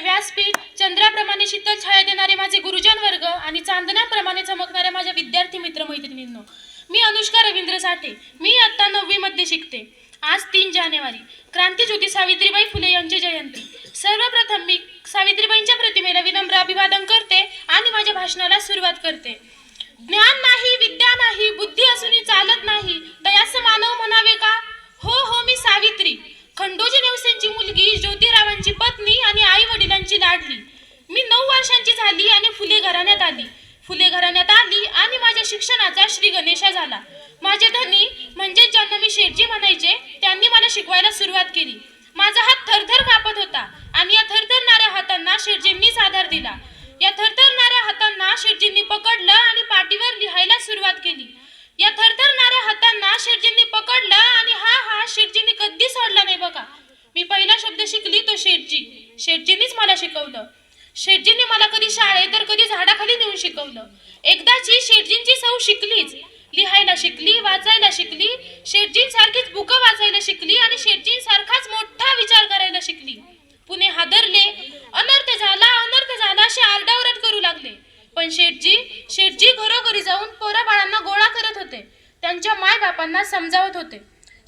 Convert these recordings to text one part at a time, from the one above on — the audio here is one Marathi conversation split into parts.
व्यासपीठ चंद्राप्रमाणे शीतल छाया देणारे माझे गुरुजन वर्ग आणि चांदण्याप्रमाणे चमकणाऱ्या माझ्या विद्यार्थी मित्र मैत्रिणींनो मी अनुष्का रवींद्र साठे. मी आत्ता नववीमध्ये शिकते. आज तीन जानेवारी. क्रांतीज्योती सावित्रीबाई फुले यांची जयंती. सर्वप्रथम मी सावित्रीबाईंच्या प्रतिमेला विनम्र अभिवादन करते आणि माझ्या भाषणाला सुरुवात करते. ज्ञान नाही विद्या नाही बुद्धी असूनही चालत नाही दयास मानव म्हणावे का? हो हो मी सावित्री. खंडोजी नेवसेंची मुलगी ज्योतिरावांची पत्नी आणि आई वडिलांची लाडली. मी नऊ वर्षांची झाली आणि फुले घराण्यात आली. फुले घराण्यात आली आणि माझ्या शिक्षणाचा श्री गणेशा झाला. माझे धनी म्हणजे ज्यांना मी शेठजी म्हणायचे त्यांनी मला शिकवायला सुरुवात केली. माझा हात थरथर कापत होता आणि या थरथरणाऱ्या हातांना शेठजींनीच आधार दिला. या थरथरणाऱ्या हातांना शेठजींनी पकडलं आणि पाठीवर लिहायला सुरुवात केली या थरथरणाऱ्या हातांना शेठजींनी पकडलं आणि हा हा शेठजींनी कधी सोडला नाही बघा मी शब्द शिकली तो शेठजी. शेटजींनीच मला शिकवलं. शेटजींनी मला कधी शाळेत तर कधी झाडाखाली नेऊन शिकवलं. एकदाची शेटजींची सौ शिकलीच. लिहायला शिकली वाचायला शिकली शेटजींसारखीच बुकं वाचायला शिकली आणि शेठजींसारखाच मोठा विचार करायला शिकली. पुणे हादरले अनर्थ झाला अनर्थ झाला असे आरडाओरड करू लागले. पण शेठजी शेठजी घरोघरी जाऊन पोरा बाळांना गोळा करत होते. त्यांच्या मायबापांना समजावत होते.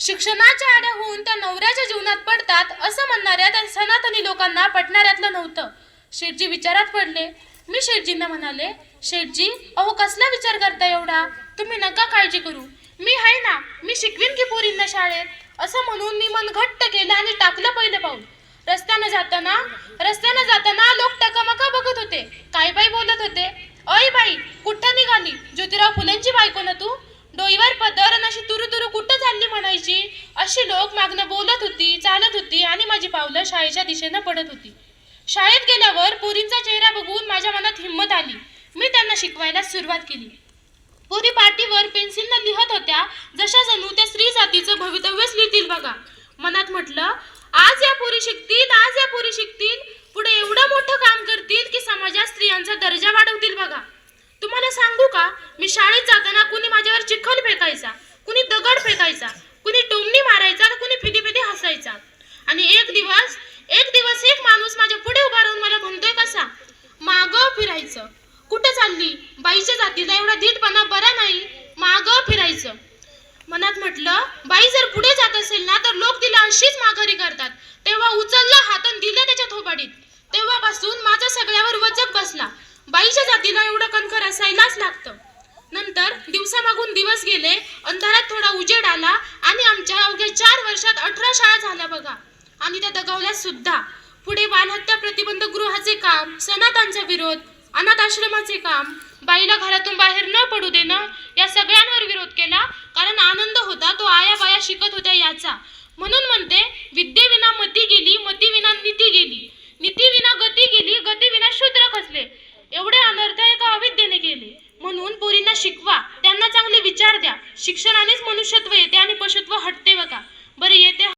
शिक्षणाच्या आड्या होऊन त्या नवऱ्याच्या जीवनात पडतात असं म्हणणाऱ्या त्या सनातनी लोकांना पटणाऱ्यातलं नव्हतं. शेठजी विचारात पडले. मी शेठजींना म्हणाले शेठजी अहो कसला विचार करता एवढा? तुम्ही नका काळजी करू. मी आहे ना मी शिकवीन की पोरींना शाळेत? असं म्हणून मी मन घट्ट केलं आणि टाकलं पहिलं पाऊल. रस्त्यानं जाताना रस्त्यानं जाताना लोक टकामका बघत होते. काय बाई बोलत होते? अय बाई कुठं निघाली? ज्योतिराव फुलेंची बायको ना तू? डोईवर पदर आणि अशी तुरु तुरु कुठं चालली म्हणायची? अशी लोक मागणं बोलत होती चालत होती आणि माझी पावलं शाळेच्या दिशेनं पडत होती. शाळेत गेल्यावर पोरींचा चेहरा बघून माझ्या मनात हिंमत आली. मी त्यांना शिकवायला सुरुवात केली. पुरी पाटीवर पेन्सिलनं लिहत होत्या जशा जणू त्या स्त्री जातीचं भवितव्यच लिहितील बघा. मनात म्हटलं आज या पोरी शिकतील आज या पोरी शिकतील पुढे एवढं मोठं काम करतील की समाजात स्त्रियांचा दर्जा वाढवतील बघा तुम्हाला सांगू का मी शाळेत जाताना कुणी माझ्यावर चिखल फेकायचा. कुणी दगड फेकायचा. कुणी टोमणी मारायचा आणि कुणी फिदी फिदी हसायचा. आणि एक दिवस एक दिवस एक माणूस माझ्या पुढे उभा राहून मला म्हणतोय कसा माग फिरायचं. कुठं चालली? बाईच्या जातीला एवढा धीटपणा बरा नाही. माग फिरायचं. मनात म्हटलं बाई जर पुढे जात असेल ना तर लोक तिला अशीच माघारी करतात. तेव्हा उचललं हात आणि दिलं त्याच्या थोबाडीत. तेव्हापासून माझा सगळ्यावर वचक बसला. बाईच्या जातीला एवढं कणखर असायलाच लागतं. नंतर दिवसामागून दिवस गेले अंधारात थोडा उजेड आला आणि आमच्या अवघ्या चार वर्षात अठरा शाळा झाल्या बघा. आणि त्या दगावल्या सुद्धा. पुढे बालहत्या प्रतिबंध गृहाचे काम सनातांचा विरोध अनाथ आश्रमाचे काम बाईला घरातून बाहेर न पडू देणं या सगळ्यांवर विरोध केला. शिकवा. त्यांना चांगले विचार द्या. शिक्षणानेच मनुष्यत्व येते आणि पशुत्व हटते बघा. बरं येते.